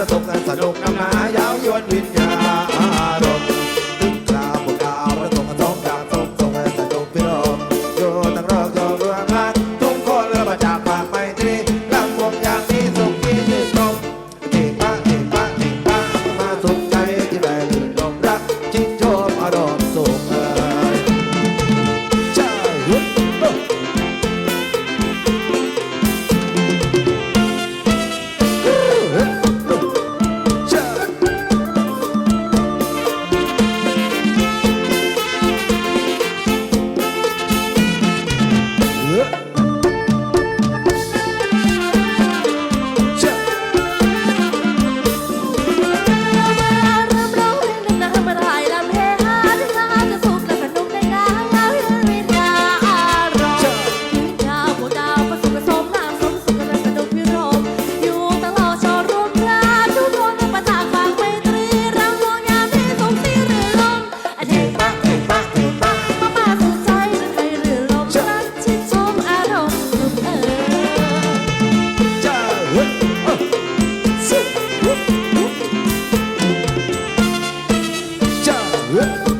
ประสบการณ์สนุกนำมายาวยวนวิญญา Woo!